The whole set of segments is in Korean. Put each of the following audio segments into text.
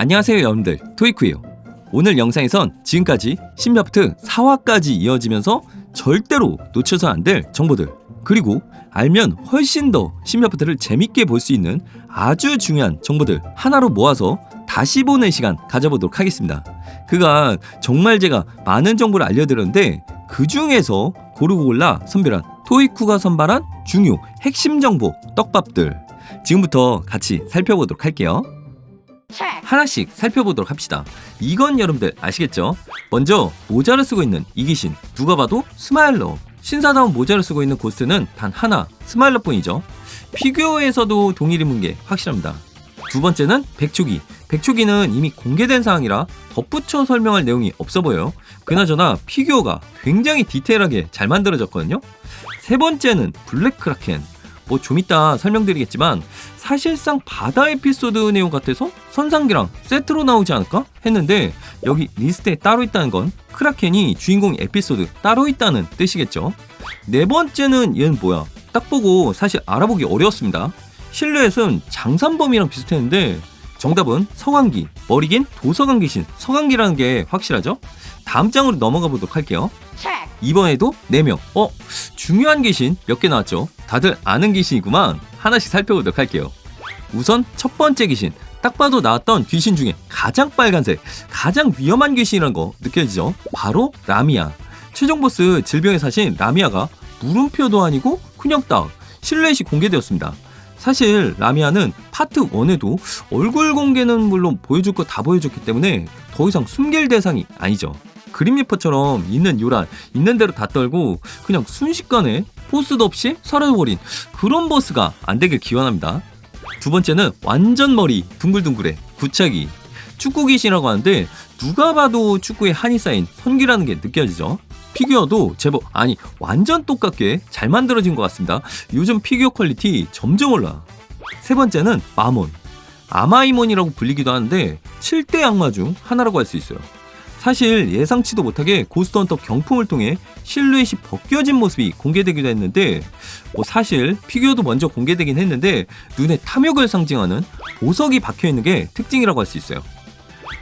안녕하세요 여러분들. 토이쿠예요. 오늘 영상에선 지금까지 신맵트 4화까지 이어지면서 절대로 놓쳐서 안될 정보들 그리고 알면 훨씬 더 신맵트를 재밌게 볼 수 있는 아주 중요한 정보들 하나로 모아서 다시 보는 시간 가져보도록 하겠습니다. 그간 정말 제가 많은 정보를 알려드렸는데 그 중에서 고르고 골라 선별한 토이쿠가 선발한 중요 핵심 정보 떡밥들. 지금부터 같이 살펴보도록 할게요 하나씩 살펴보도록 합시다. 이건 여러분들 아시겠죠? 먼저 모자를 쓰고 있는 이기신 누가 봐도 스마일러 신사다운 모자를 쓰고 있는 고스트는 단 하나 스마일러뿐이죠. 피규어에서도 동일 인문 게 확실합니다. 두 번째는 백초기 백초기는 이미 공개된 사항이라 덧붙여 설명할 내용이 없어 보여요. 그나저나 피규어가 굉장히 디테일하게 잘 만들어졌거든요. 세 번째는 블랙크라켄 뭐 좀 이따 설명드리겠지만 사실상 바다 에피소드 내용 같아서 선상기랑 세트로 나오지 않을까 했는데 여기 리스트에 따로 있다는 건 크라켄이 주인공 에피소드 따로 있다는 뜻이겠죠. 네 번째는 얘는 뭐야? 딱 보고 사실 알아보기 어려웠습니다. 실루엣은 장산범이랑 비슷했는데 정답은 서광기, 머리긴 도서관 귀신, 서광기라는 게 확실하죠? 다음 장으로 넘어가 보도록 할게요. 이번에도 4명. 어, 중요한 귀신 몇 개 나왔죠? 다들 아는 귀신이구만. 하나씩 살펴보도록 할게요. 우선 첫 번째 귀신. 딱 봐도 나왔던 귀신 중에 가장 빨간색, 가장 위험한 귀신이라는 거 느껴지죠? 바로 라미아. 최종 보스 질병의 사신 라미아가 물음표도 아니고 그냥 딱 실루엣이 공개되었습니다. 사실 라미아는 파트 1에도 얼굴 공개는 물론 보여줄 거 다 보여줬기 때문에 더 이상 숨길 대상이 아니죠. 그림 리퍼처럼 있는 요란 있는 대로 다 떨고 그냥 순식간에 포스도 없이 사라져버린 그런 보스가 안 되길 기원합니다. 두 번째는 완전 머리 둥글둥글해 구차기 축구 귀신이라고 하는데 누가 봐도 축구에 한이 쌓인 선기라는 게 느껴지죠. 피규어도 제법 아니 완전 똑같게 잘 만들어진 것 같습니다. 요즘 피규어 퀄리티 점점 올라. 세 번째는 마몬 아마이몬이라고 불리기도 하는데 7대 악마 중 하나라고 할 수 있어요. 사실 예상치도 못하게 고스트헌터 경품을 통해 실루엣이 벗겨진 모습이 공개되기도 했는데 뭐 사실 피규어도 먼저 공개되긴 했는데 눈에 탐욕을 상징하는 보석이 박혀 있는 게 특징이라고 할 수 있어요.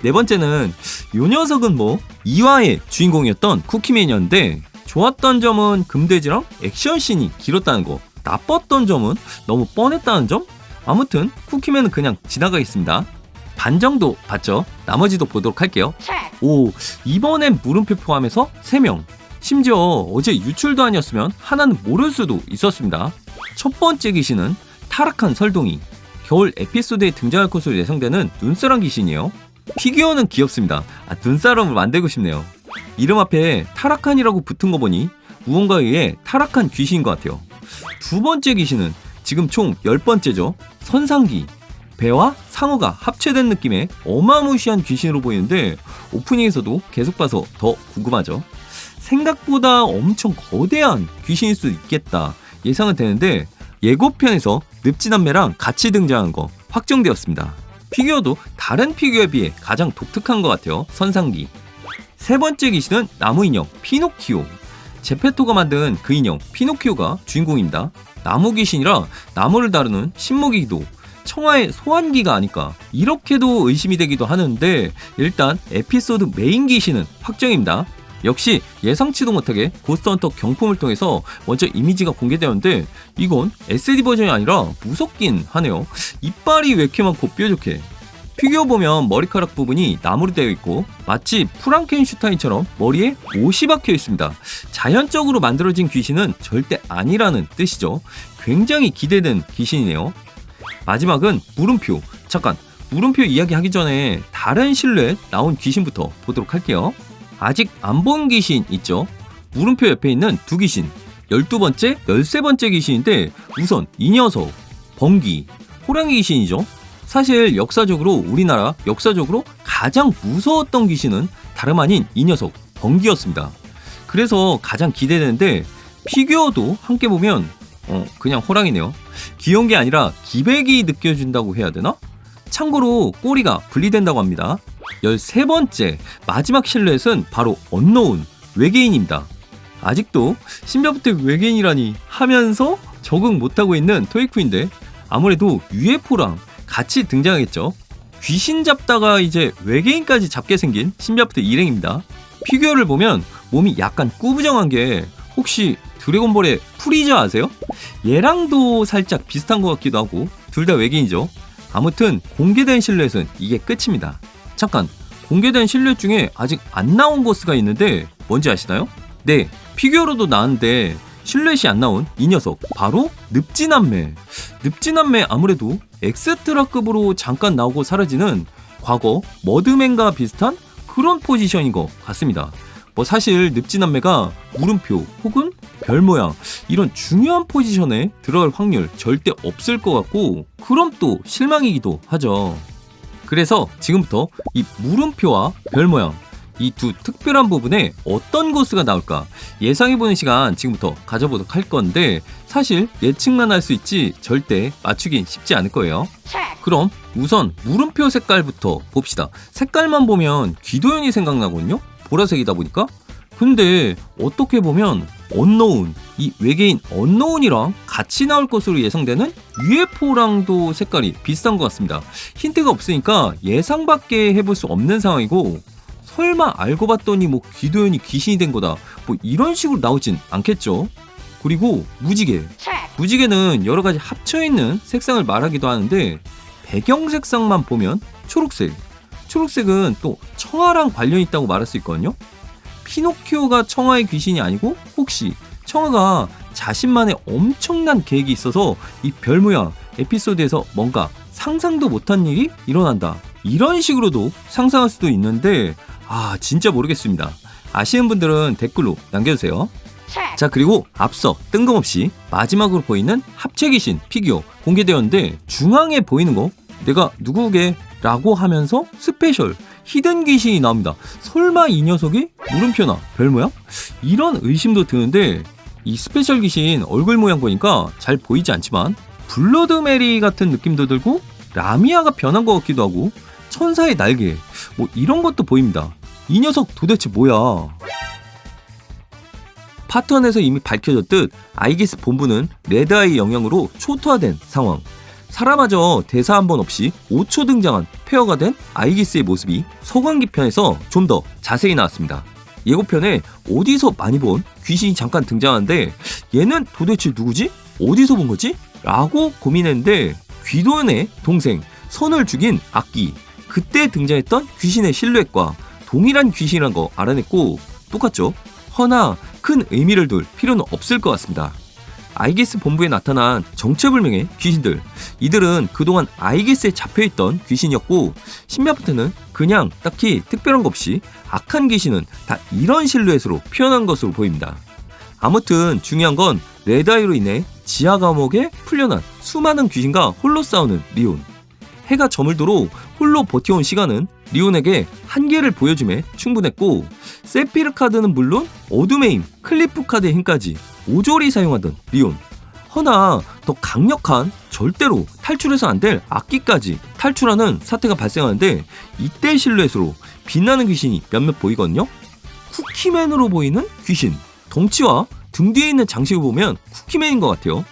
네 번째는 요 녀석은 뭐 2화의 주인공이었던 쿠키맨이었는데 좋았던 점은 금돼지랑 액션씬이 길었다는 거 나빴던 점은 너무 뻔했다는 점 아무튼 쿠키맨은 그냥 지나가겠습니다. 반 정도 봤죠? 나머지도 보도록 할게요. 오, 이번엔 물음표 포함해서 3명. 심지어 어제 유출도 아니었으면 하나는 모를 수도 있었습니다. 첫 번째 귀신은 타락한 설동이. 겨울 에피소드에 등장할 것으로 예상되는 눈사람 귀신이에요. 피규어는 귀엽습니다. 아, 눈사람을 만들고 싶네요. 이름 앞에 타락한이라고 붙은 거 보니 무언가에 의해 타락한 귀신인 것 같아요. 두 번째 귀신은 지금 총 10번째죠. 선상기. 배와 상어가 합체된 느낌의 어마무시한 귀신으로 보이는데 오프닝에서도 계속 봐서 더 궁금하죠. 생각보다 엄청 거대한 귀신일 수도 있겠다 예상은 되는데 예고편에서 늪지남매랑 같이 등장한 거 확정되었습니다. 피규어도 다른 피규어에 비해 가장 독특한 것 같아요. 선상기. 세 번째 귀신은 나무 인형 피노키오. 제페토가 만든 그 인형 피노키오가 주인공입니다. 나무 귀신이라 나무를 다루는 신목이기도 청하의 소환기가 아닐까 이렇게도 의심이 되기도 하는데 일단 에피소드 메인 귀신은 확정입니다. 역시 예상치도 못하게 고스트헌터 경품을 통해서 먼저 이미지가 공개되었는데 이건 SD 버전이 아니라 무섭긴 하네요. 이빨이 왜 이렇게 많고 뾰족해. 피규어 보면 머리카락 부분이 나무로 되어 있고 마치 프랑켄슈타인처럼 머리에 옷이 박혀 있습니다. 자연적으로 만들어진 귀신은 절대 아니라는 뜻이죠. 굉장히 기대된 귀신이네요. 마지막은 물음표. 잠깐, 물음표 이야기 하기 전에 다른 실루엣 나온 귀신부터 보도록 할게요. 아직 안 본 귀신 있죠? 물음표 옆에 있는 두 귀신. 12번째, 13번째 귀신인데 우선 이 녀석, 번기, 호랑이 귀신이죠. 사실 역사적으로 우리나라 역사적으로 가장 무서웠던 귀신은 다름 아닌 이 녀석, 번기였습니다. 그래서 가장 기대되는데 피규어도 함께 보면 어, 그냥 호랑이네요. 귀여운 게 아니라 기백이 느껴진다고 해야 되나? 참고로 꼬리가 분리된다고 합니다. 13번째 마지막 실루엣은 바로 언노운 외계인입니다. 아직도 신비부터 외계인이라니 하면서 적응 못하고 있는 토이쿠인데 아무래도 UFO랑 같이 등장하겠죠. 귀신 잡다가 이제 외계인까지 잡게 생긴 신비아프트 일행입니다. 피규어를 보면 몸이 약간 꾸부정한 게 혹시 드래곤볼의 프리저 아세요? 얘랑도 살짝 비슷한 것 같기도 하고 둘 다 외계인이죠. 아무튼 공개된 실루엣은 이게 끝입니다. 잠깐 공개된 실루엣 중에 아직 안 나온 거스가 있는데 뭔지 아시나요? 네 피규어로도 나왔는데 실루엣이 안 나온 이 녀석 바로 늪지남매 늪지남매 아무래도 엑스트라급으로 잠깐 나오고 사라지는 과거 머드맨과 비슷한 그런 포지션인 것 같습니다. 뭐 사실 늪지남매가 물음표 혹은 별 모양 이런 중요한 포지션에 들어갈 확률 절대 없을 것 같고 그럼 또 실망이기도 하죠. 그래서 지금부터 이 물음표와 별 모양 이 두 특별한 부분에 어떤 고스가 나올까 예상해보는 시간 지금부터 가져보도록 할 건데 사실 예측만 할 수 있지 절대 맞추긴 쉽지 않을 거예요. 그럼 우선 물음표 색깔부터 봅시다. 색깔만 보면 귀도현이 생각나거든요. 보라색이다 보니까. 근데 어떻게 보면 언노운 이 외계인 언노운이랑 같이 나올 것으로 예상되는 UFO랑도 색깔이 비슷한 것 같습니다. 힌트가 없으니까 예상 밖에 해볼 수 없는 상황이고 설마 알고 봤더니 뭐 귀도현이 귀신이 된 거다 뭐 이런 식으로 나오진 않겠죠. 그리고 무지개 무지개는 여러 가지 합쳐 있는 색상을 말하기도 하는데 배경 색상만 보면 초록색 초록색은 또 청아랑 관련 있다고 말할 수 있거든요. 피노키오가 청아의 귀신이 아니고 혹시 청아가 자신만의 엄청난 계획이 있어서 이 별 모양 에피소드에서 뭔가 상상도 못한 일이 일어난다. 이런 식으로도 상상할 수도 있는데 아 진짜 모르겠습니다. 아시는 분들은 댓글로 남겨주세요. 자 그리고 앞서 뜬금없이 마지막으로 보이는 합체 귀신 피규어 공개되었는데 중앙에 보이는 거 내가 누구게 라고 하면서 스페셜 히든 귀신이 나옵니다. 설마 이 녀석이 물음표나 별 모양? 이런 의심도 드는데 이 스페셜 귀신 얼굴 모양 보니까 잘 보이지 않지만 블러드 메리 같은 느낌도 들고 라미아가 변한 것 같기도 하고 천사의 날개 뭐 이런 것도 보입니다. 이 녀석 도대체 뭐야? 파트원에서 이미 밝혀졌듯 아이기스 본부는 레드아이 영향으로 초토화된 상황. 사람마저 대사 한 번 없이 5초 등장한 페어가 된 아이기스의 모습이 서광기 편에서 좀 더 자세히 나왔습니다. 예고편에 어디서 많이 본 귀신이 잠깐 등장하는데 얘는 도대체 누구지? 어디서 본 거지? 라고 고민했는데 귀도현의 동생 선을 죽인 악기 그때 등장했던 귀신의 실루엣과 동일한 귀신이란 거 알아냈고 똑같죠? 허나 큰 의미를 둘 필요는 없을 것 같습니다. 아이게스 본부에 나타난 정체불명의 귀신들. 이들은 그동안 아이게스에 잡혀있던 귀신이었고 신비아프트는 그냥 딱히 특별한 것 없이 악한 귀신은 다 이런 실루엣으로 표현한 것으로 보입니다. 아무튼 중요한 건 레드아이로 인해 지하 감옥에 풀려난 수많은 귀신과 홀로 싸우는 리온. 해가 저물도록 홀로 버텨온 시간은 리온에게 한계를 보여줌에 충분했고 세피르 카드는 물론 어둠의 힘, 클리프 카드의 힘까지 모조리 사용하던 리온. 허나 더 강력한 절대로 탈출해서 안 될 악기까지 탈출하는 사태가 발생하는데 이때 실루엣으로 빛나는 귀신이 몇몇 보이거든요. 쿠키맨으로 보이는 귀신. 덩치와 등 뒤에 있는 장식을 보면 쿠키맨인 것 같아요.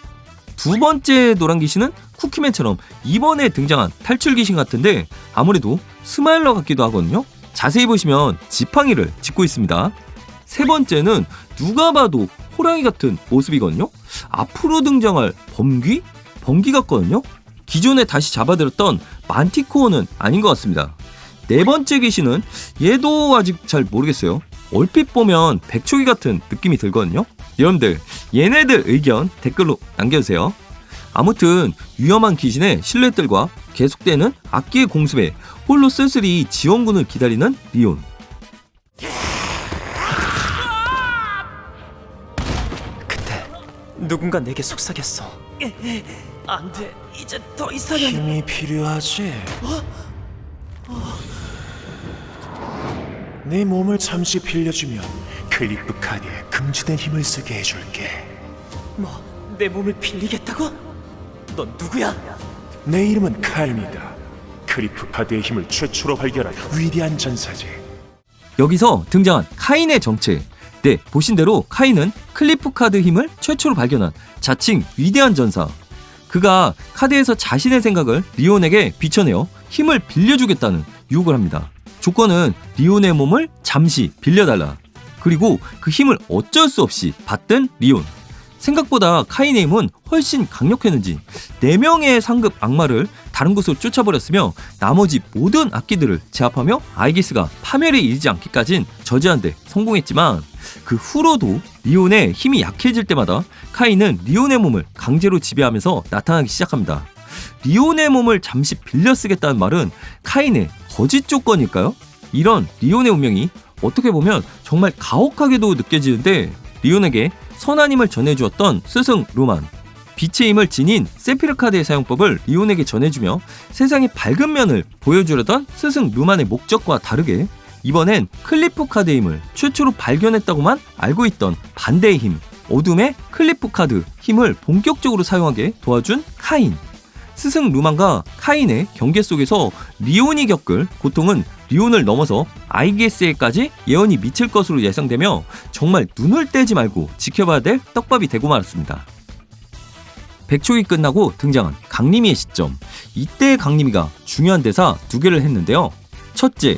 두 번째 노란 귀신은 쿠키맨처럼 이번에 등장한 탈출 귀신 같은데 아무래도 스마일러 같기도 하거든요. 자세히 보시면 지팡이를 짚고 있습니다. 세 번째는 누가 봐도 호랑이 같은 모습이거든요. 앞으로 등장할 범귀? 범귀 같거든요. 기존에 다시 잡아들였던 만티코어는 아닌 것 같습니다. 네 번째 귀신은 얘도 아직 잘 모르겠어요. 얼핏 보면 백초기 같은 느낌이 들거든요. 여러분들 얘네들 의견 댓글로 남겨주세요. 아무튼 위험한 귀신의 실루엣들과 계속되는 악기의 공습에 홀로 쓸쓸히 지원군을 기다리는 리온. 누군가 내게 속삭였어. 안 돼. 이제 더 이상은 힘이 필요하지. 내 몸을 잠시 빌려주면 클리프 카드에 금지된 힘을 쓰게 해줄게. 뭐 내 몸을 빌리겠다고? 넌 누구야? 내 이름은 카인이다. 클리프 카드의 힘을 최초로 발견한 위대한 전사지. 여기서 등장한 카인의 정체. 네, 보신 대로 카인은 클리프 카드 힘을 최초로 발견한 자칭 위대한 전사. 그가 카드에서 자신의 생각을 리온에게 비춰내어 힘을 빌려주겠다는 유혹을 합니다. 조건은 리온의 몸을 잠시 빌려달라. 그리고 그 힘을 어쩔 수 없이 받던 리온. 생각보다 힘은 훨씬 강력했는지 4명의 상급 악마를 다른 곳으로 쫓아버렸으며 나머지 모든 악기들을 제압하며 아이기스가 파멸에 이르지 않기까진 저지하는데 성공했지만 그 후로도 리온의 힘이 약해질 때마다 카인은 리온의 몸을 강제로 지배하면서 나타나기 시작합니다. 리온의 몸을 잠시 빌려 쓰겠다는 말은 카인의 거짓 조건일까요? 이런 리온의 운명이 어떻게 보면 정말 가혹하게도 느껴지는데 리온에게 선한 힘을 전해주었던 스승 루만. 빛의 힘을 지닌 세피르 카드의 사용법을 리온에게 전해주며 세상의 밝은 면을 보여주려던 스승 루만의 목적과 다르게 이번엔 클리프 카드의 힘을 최초로 발견했다고만 알고 있던 반대의 힘 어둠의 클리프 카드 힘을 본격적으로 사용하게 도와준 카인. 스승 루만과 카인의 경계 속에서 리온이 겪을 고통은 리온을 넘어서 아이게스에까지 예언이 미칠 것으로 예상되며 정말 눈을 떼지 말고 지켜봐야 될 떡밥이 되고 말았습니다. 백촉이 끝나고 등장한 강림이의 시점. 이때 강림이가 중요한 대사 두 개를 했는데요. 첫째,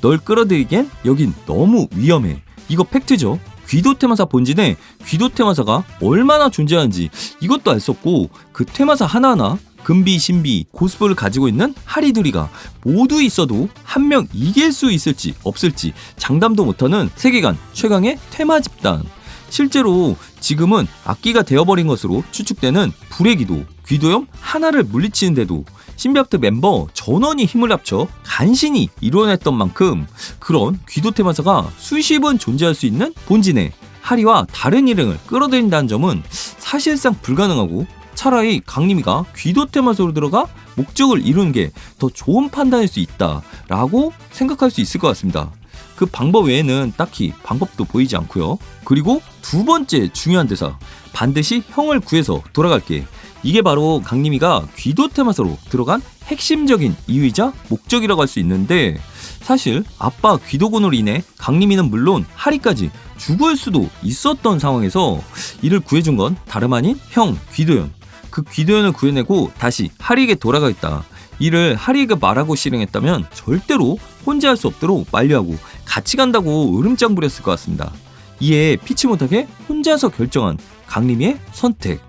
널 끌어들이기엔 여긴 너무 위험해. 이거 팩트죠. 귀도 테마사 본진에 귀도 테마사가 얼마나 존재하는지 이것도 알 수 없고 그 테마사 하나하나 금비, 신비, 고스포를 가지고 있는 하리두리가 모두 있어도 한 명 이길 수 있을지 없을지 장담도 못하는 세계관 최강의 테마 집단. 실제로 지금은 악기가 되어버린 것으로 추측되는 불의 기도, 귀도염 하나를 물리치는데도 신비합트 멤버 전원이 힘을 합쳐 간신히 이뤄냈던 만큼 그런 귀도 테마사가 수십은 존재할 수 있는 본진에 하리와 다른 일행을 끌어들인다는 점은 사실상 불가능하고 차라리 강림이가 귀도 테마소로 들어가 목적을 이루는 게 더 좋은 판단일 수 있다라고 생각할 수 있을 것 같습니다. 그 방법 외에는 딱히 방법도 보이지 않고요. 그리고 두 번째 중요한 대사 반드시 형을 구해서 돌아갈게. 이게 바로 강림이가 귀도 테마소로 들어간 핵심적인 이유이자 목적이라고 할 수 있는데 사실 아빠 귀도곤으로 인해 강림이는 물론 하리까지 죽을 수도 있었던 상황에서 이를 구해준 건 다름 아닌 형 귀도연. 그 귀도연을 구해내고 다시 하리에게 돌아가겠다. 이를 하리에게 말하고 실행했다면 절대로 혼자 할 수 없도록 만류하고 같이 간다고 으름장 부렸을 것 같습니다. 이에 피치 못하게 혼자서 결정한 강림이의 선택.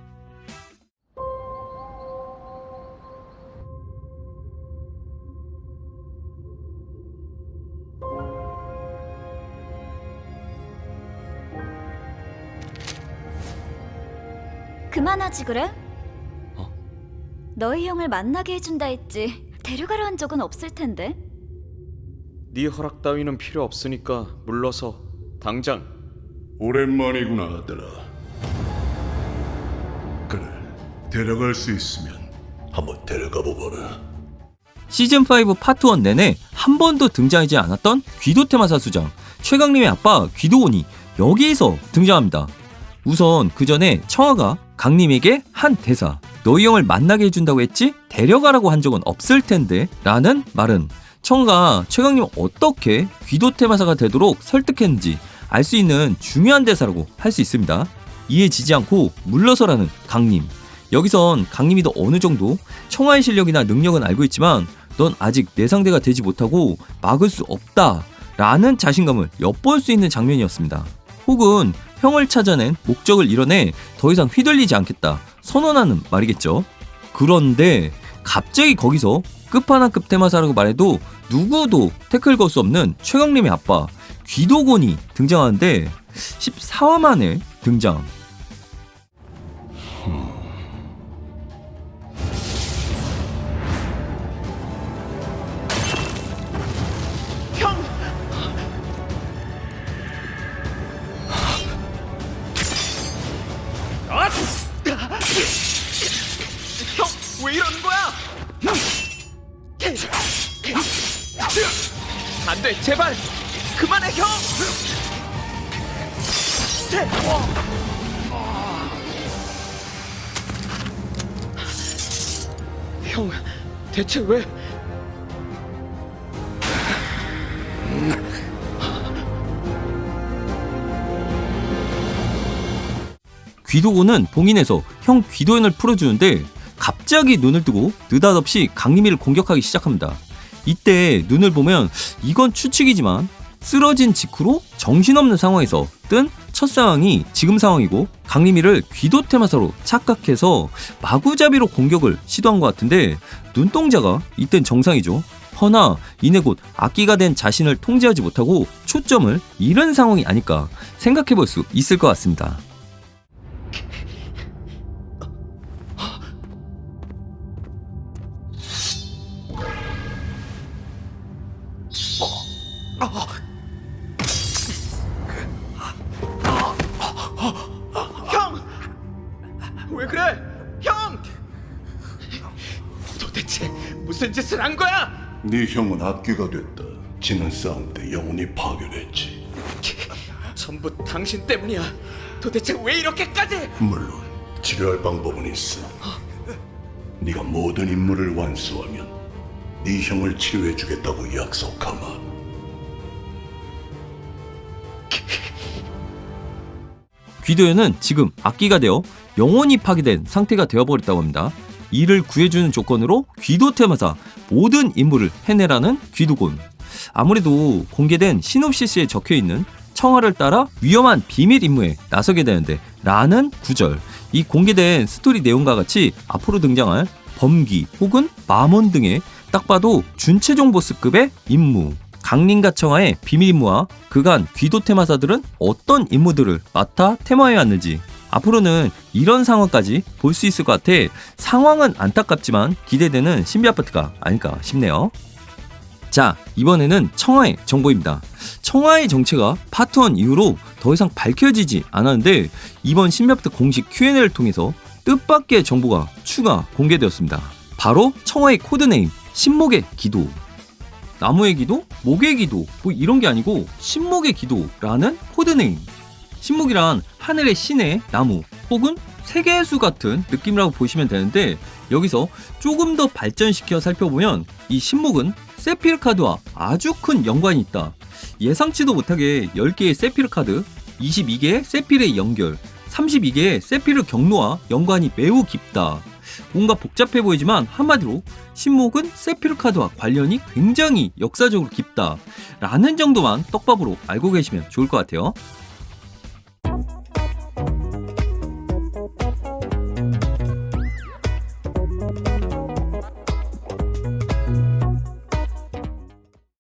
그만하지 그래? 어? 너희 형을 만나게 해준다 했지 데려가려 한 적은 없을 텐데 네 허락 따위는 필요 없으니까 물러서 당장 오랜만이구나 아들아. 그래, 데려갈 수 있으면 한번 데려가 보거라. 시즌5 파트 1 내내 한 번도 등장하지 않았던 귀도 테마 사 수장 최강림의 아빠 귀도곤이 여기에서 등장합니다. 우선 그 전에 청아가 강림에게 한 대사 너희 형을 만나게 해준다고 했지? 데려가라고 한 적은 없을 텐데. 라는 말은 청아가 최강림을 어떻게 귀도 테마사가 되도록 설득했는지 알 수 있는 중요한 대사라고 할 수 있습니다. 이해지지 않고 물러서라는 강림 여기선 강림이도 어느 정도 청아의 실력이나 능력은 알고 있지만 넌 아직 내 상대가 되지 못하고 막을 수 없다. 라는 자신감을 엿볼 수 있는 장면이었습니다. 혹은 형을 찾아낸 목적을 이뤄내 더 이상 휘둘리지 않겠다 선언하는 말이겠죠. 그런데 갑자기 거기서 끝판왕급 테마사라고 말해도 누구도 태클 걸 수 없는 최강림의 아빠 귀도곤이 등장하는데 14화 만에 등장. 왜 이러는 거야? 안 돼, 제발. 그만해, 형. 형 대체 왜 귀도곤은 봉인해서 형 귀도연을 풀어주는데 갑자기 눈을 뜨고 느닷없이 강림이를 공격하기 시작합니다. 이때 눈을 보면 이건 추측이지만 쓰러진 직후로 정신없는 상황에서 뜬 첫 상황이 지금 상황이고 강림이를 귀도 테마사로 착각해서 마구잡이로 공격을 시도한 것 같은데 눈동자가 이땐 정상이죠. 허나 이내 곧 악기가 된 자신을 통제하지 못하고 초점을 잃은 상황이 아닐까 생각해 볼 수 있을 것 같습니다. 왜 그래? 형! 도대체 무슨 짓을 한 거야? 네 형은 악귀가 됐다. 지난 싸움 때 영혼이 파괴됐지. 전부 당신 때문이야. 도대체 왜 이렇게까지? 물론 치료할 방법은 있어. 네가 모든 임무를 완수하면 네 형을 치료해주겠다고 약속하마. 귀도현은 지금 악기가 되어 영원히 파괴된 상태가 되어버렸다고 합니다. 이를 구해주는 조건으로 귀도 테마사 모든 임무를 해내라는 귀도곤. 아무래도 공개된 시놉시스에 적혀있는 청하를 따라 위험한 비밀 임무에 나서게 되는데 라는 구절. 이 공개된 스토리 내용과 같이 앞으로 등장할 범기 혹은 마몬 등의 딱 봐도 준체종 보스급의 임무. 강림과 청하의 비밀 임무와 그간 귀도 테마사들은 어떤 임무들을 맡아 테마해 왔는지 앞으로는 이런 상황까지 볼 수 있을 것 같아 상황은 안타깝지만 기대되는 신비 아파트가 아닐까 싶네요. 자, 이번에는 청하의 정보입니다. 청하의 정체가 파트 1 이후로 더 이상 밝혀지지 않았는데 이번 신비 아파트 공식 Q&A를 통해서 뜻밖의 정보가 추가 공개되었습니다. 바로 청하의 코드네임 신목의 기도 나무의 기도, 목의 기도 뭐 이런 게 아니고 신목의 기도라는 코드네임. 신목이란 하늘의 신의 나무 혹은 세계수 같은 느낌이라고 보시면 되는데 여기서 조금 더 발전시켜 살펴보면 이 신목은 세피르 카드와 아주 큰 연관이 있다. 예상치도 못하게 10개의 세피르 카드, 22개의 세피르의 연결, 32개의 세피르 경로와 연관이 매우 깊다. 뭔가 복잡해 보이지만 한마디로 신목은 세피르 카드와 관련이 굉장히 역사적으로 깊다. 라는 정도만 떡밥으로 알고 계시면 좋을 것 같아요.